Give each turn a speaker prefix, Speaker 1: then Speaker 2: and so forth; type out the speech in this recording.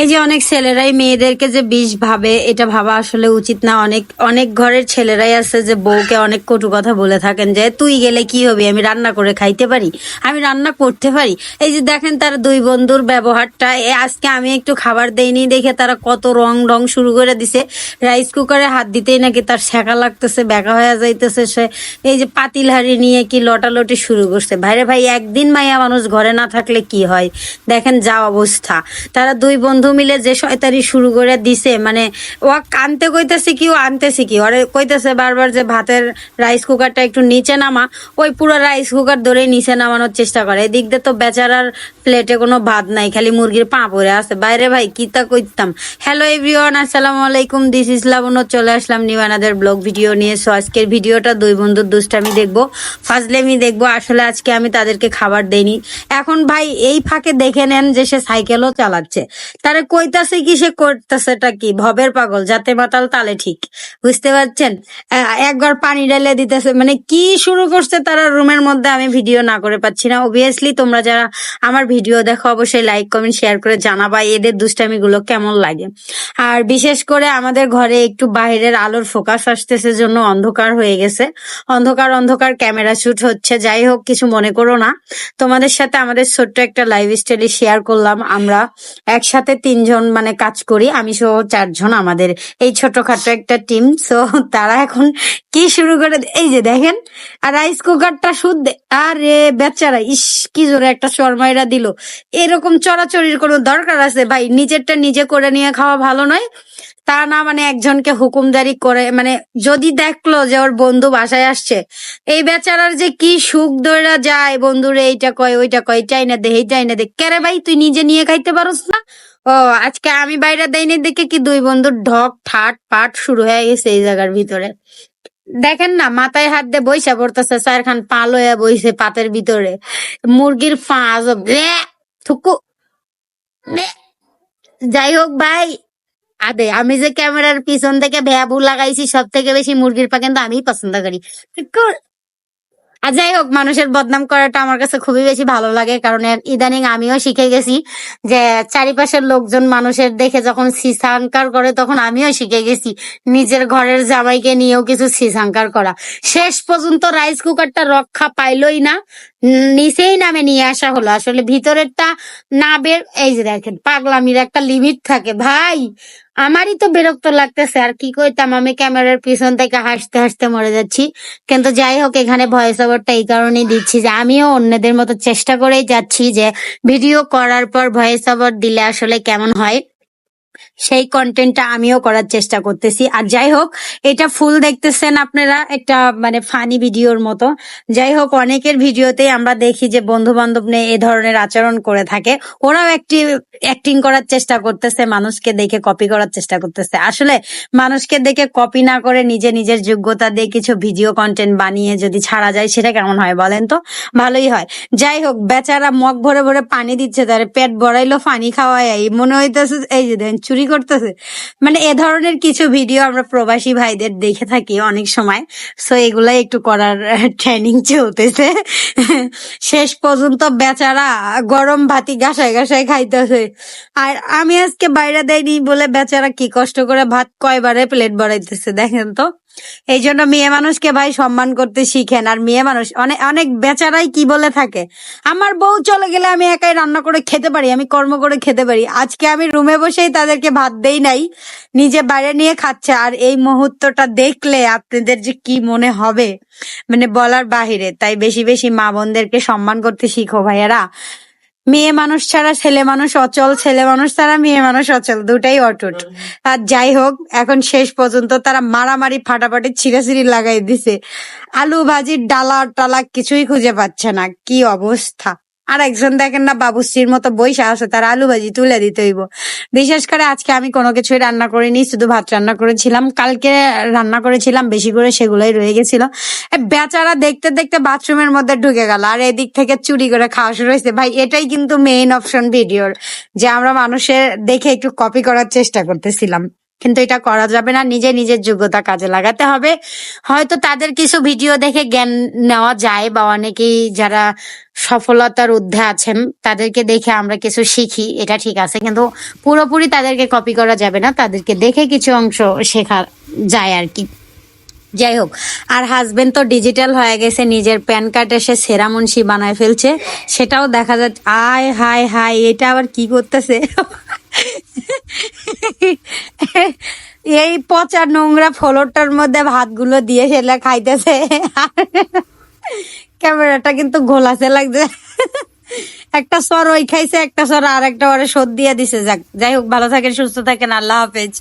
Speaker 1: এই যে অনেক ছেলেরাই মেয়েদেরকে যে বিষ ভাবে, এটা ভাবা আসলে উচিত না। অনেক অনেক ঘরের ছেলেরাই আছে যে বউকে অনেক কটু কথা বলে থাকেন যে, তুই গেলে কি হবে? আমি রান্না করে খাইতে পারি? আমি রান্না করতে পারি? এই যে দেখেন তার দুই বন্ধুর ব্যবহারটা, এ আজকে আমি একটু খাবার দেইনি দেখে তারা কত রং রং শুরু করে দিছে। রাইস কুকারে হাত দিতেই নাকি তার শেখা লাগতেছে, বেকা হয়ে যাইতেছে সে। এই যে পাতিল হাড়ি নিয়ে কি লটালটি শুরু করছে। ভাইরে ভাই, একদিন মাইয়া মানুষ ঘরে না থাকলে কি হয়? দেখেন যা অবস্থা। তারা দুই বন্ধু মিলে যে শয়তানি শুরু করে দিছে মানে ও আনতে কইতেছে কি, ও আনতেছে কি? ওরে কইতেছে বারবার যে ভাতের রাইস কুকারটা একটু নিচে নামা, ওই পুরো রাইস কুকার ধরে নিচে নামানোর চেষ্টা করে। এদিক দিয়ে তো বেচারার প্লেটে কোনো ভাত নাই, খালি মুরগির পা পড়ে আছে। বাইরে ভাই, কি তা কইতাম? হ্যালো এভরিওয়ান আসসালামু আলাইকুম দিস ইস লাবণ্য, চলে আসলাম নিবানাদের ব্লগ ভিডিও নিয়ে। সো আজকের ভিডিওটা দুই বন্ধুর দুষ্টামি দেখব, ফাজলেমি দেখব। আসলে আজকে আমি তাদেরকে খাবার দেইনি। এখন ভাই, এই ফাঁকে দেখে নেন যে সে সাইকেলও চালাচ্ছে। তারে কইতাছে কি, সে করতেছেটা কি? ভবের পাগল যাতে মাতাল তালে ঠিক। বুঝতে পারছেন? একবার পানি ঢেলে দিতেছে। মানে কি শুরু করছে তারা রুমের মধ্যে আমি ভিডিও না করে পাচ্ছি না। অবভিয়াসলি তোমরা যারা আমার ভিডিও দেখো, অবশ্যই লাইক কমেন্ট শেয়ার করে জানাবা এদের দুষ্টামি গুলো কেমন লাগে। আর বিশেষ করে আমাদের ঘরে একটু বাইরের আলোর ফোকাস আসতেছে জন্য অন্ধকার হয়ে গেছে। অন্ধকার অন্ধকার, ক্যামেরা শুট হচ্ছে। যাই হোক, কিছু মনে করো না। তোমাদের সাথে আমাদের ছোট্ট একটা লাইভ স্টাইল শেয়ার করলাম। আমরা একসাথে তিনজন মানে কাজ করি, আমি সহ চারজন আমাদের এই ছোটখাটো একটা টিম সো তারা এখন কি শুরু করে? এই যে দেখেন, আর রাইস কুকারটা শুদ্ধ আরে বেচারা, ইস, কি জোরে একটা শর্মাইরা দিল। এরকম চড়াচড়ির কোনো দরকার আছে? ভাই, নিজেরটা নিজে করে নিয়ে খাওয়া ভালো নয়। তা না মানে একজনকে হুকুমদারি করে মানে যদি দেখল যে ওর বন্ধু বাসায় আসছে, এই বেচারার যে কি সুখ দইরা যায়, বন্ধুরে এইটা কয়, ওইটা কয় চাই না দে এইটাই না দে। কেরে ভাই, তুই নিজে নিয়ে খাইতে পারোস না? ও, আজকে আমি বাইরে দেয়নি দেখে কি দুই বন্ধুর ঢক, ঠাট, পাট শুরু হয়ে গেছে এই জায়গার ভিতরে। দেখেন না, মাথায় হাত দিয়ে বইসা পড়তেছে, স্যার খান পা লইয়া বইছে পাতের ভিতরে। মুরগির আজব থুকু। যাই হোক ভাই, আদে, আমি যে ক্যামেরার পিছন থেকে ভ্যাবু লাগাইছি সব থেকে বেশি মুরগির পা কিন্তু আমি পছন্দ কর- আর যাই হোক, মানুষের বদনাম করাটা আমার কাছে খুবই বেশি ভালো লাগে, কারণ ইদানিং আমিও শিখে গেছি যে চারিপাশের লোকজন মানুষের দেখে যখন সিসাঙ্কার করে, তখন আমিও শিখে গেছি নিজের ঘরের জামাইকে নিয়েও কিছু সিসাঙ্কার করা। শেষ পর্যন্ত রাইস কুকারটা রক্ষা পাইলই না নিচেই নামে নিয়ে আসা হলো। আসলে ভিতরেরটা না বের এই যে দেখেন, পাগলামির একটা লিমিট থাকে। ভাই, আমারই তো বিরক্ত লাগতেছে। আর কি কইতাম, আমি ক্যামেরার পিছন থেকে হাসতে হাসতে মরে যাচ্ছি। কিন্তু যাই হোক, এখানে ভয়েস ওভারটা এই কারণেই দিচ্ছি যে আমিও অন্যদের মতো চেষ্টা করেই যাচ্ছি যে ভিডিও করার পর ভয়েস ওভার দিলে আসলে কেমন হয়। সেই কন্টেন্টটা আমিও করার চেষ্টা করতেছি। আর যাই হোক, এটা ফুল দেখতেছেন আপনারা একটা মানে ফানি ভিডিওর মতো। যাই হোক, অনেকের ভিডিওতে আমরা দেখি যে বন্ধু বান্ধব নিয়ে এ ধরনের আচরণ করে থাকে। ওরাও একটি অ্যাক্টিং করার চেষ্টা করতেছে, মানুষকে দেখে কপি করার চেষ্টা করতেছে। আসলে মানুষকে দেখে কপি না করে নিজে নিজের যোগ্যতা দিয়ে কিছু ভিডিও কন্টেন্ট বানিয়ে যদি ছাড়া যায়, সেটা কেমন হয় বলেন তো? ভালোই হয়। যাই হোক, বেচারা মগ ভরে ভরে পানি দিচ্ছে, তার পেট ভরাইলো, পানি খাওয়াই মনে হইতেছে, এই যে চুরি করতেছে। মানে এ ধরনের কিছু ভিডিও আমরা প্রবাসী ভাইদের দেখে থাকি অনেক সময়। সো এগুলাই একটু করার ট্রেনিং চলতেছে। শেষ পর্যন্ত বেচারা গরম ভাতি গাসায় গাসায় খাইতেছে। আর আমি আজকে বাইরে দেয়নি বলে বেচারা কি কষ্ট করে ভাত কয়বারে প্লেট বাড়াইতেছে দেখেন তো। এই জন্য মেয়ে মানুষকে ভাই সম্মান করতে শিখেন। আর মেয়ে মানুষ অনেক অনেক বেচারাই কি বলে থাকে, আমার বউ চলে গেলে আমি একাই রান্না করে খেতে পারি, আমি কর্ম করে খেতে পারি। আজকে আমি রুমে বসেই তাদেরকে ভাত দেই নাই, নিজে বাইরে নিয়ে খাচ্ছে। আর এই মুহূর্তটা দেখলে আপনাদের যে কি মনে হবে মানে বলার বাহিরে। তাই বেশি বেশি মা বোনদেরকে সম্মান করতে শিখো ভাইয়ারা। মেয়ে মানুষ ছাড়া ছেলে মানুষ অচল, ছেলে মানুষ ছাড়া মেয়ে মানুষ অচল, দুটাই অটুট। আর যাই হোক, এখন শেষ পর্যন্ত তারা মারামারি, ফাটাফাটি, ছিঁড়াছিড়ি লাগাই দিছে। আলু ভাজির ডালা টালা কিছুই খুঁজে পাচ্ছে না, কি অবস্থা? আর একজন দেখেন না, বাবুশ্রীর মতো বইসা আছে তার আলু ভাজি তুলে দিতে হইব। বিশেষ করে আজকে আমি কোনো কিছুই রান্না করিনি, শুধু ভাত রান্না করেছিলাম। কালকে রান্না করেছিলাম, বেশি করে সেগুলোই রয়ে গেছিল। বেচারা দেখতে দেখতে বাথরুমের মধ্যে ঢুকে গেল, আর এদিক থেকে চুরি করে খাওয়া শুরু হয়েছে। ভাই, এটাই কিন্তু মেইন অপশন ভিডিওর যে আমরা মানুষের দেখে একটু কপি করার চেষ্টা করতেছিলাম। কিন্তু এটা করা যাবে না। নিজে নিজের যোগ্যতা কাজে লাগাতে হবে। হয়তো তাদের কিছু ভিডিও দেখে জ্ঞান নেওয়া যায় বা অনেকেই যারা সফলতার ঊর্ধ্বে আছেন, তাদেরকে দেখে আমরা কিছু শিখি, এটা ঠিক আছে। কিন্তু পুরোপুরি তাদেরকে কপি করা যাবে না। তাদেরকে দেখে কিছু অংশ শেখা যায় আর কি। যাই হোক, আর হাজবেন্ড তো ডিজিটাল হয়ে গেছে, নিজের প্যান কার্ড এসে সেরা মুন্সি বানায় ফেলছে। সেটাও দেখা যাচ্ছে, আয় হায় হায়, এটা আবার কি করতেছে? এই পচা নোংরা ফ্লোরটার মধ্যে ভাতগুলো দিয়ে ফেলে খাইতেছে। ক্যামেরাটা কিন্তু ঘোলাসে লাগছে। একটা সর ওই খাইছে, একটা সর আর একটা ওরে শোধ দিয়ে দিছে। যাক, যাই হোক, ভালো থাকেন, সুস্থ থাকেন, আল্লাহ হাফেজ।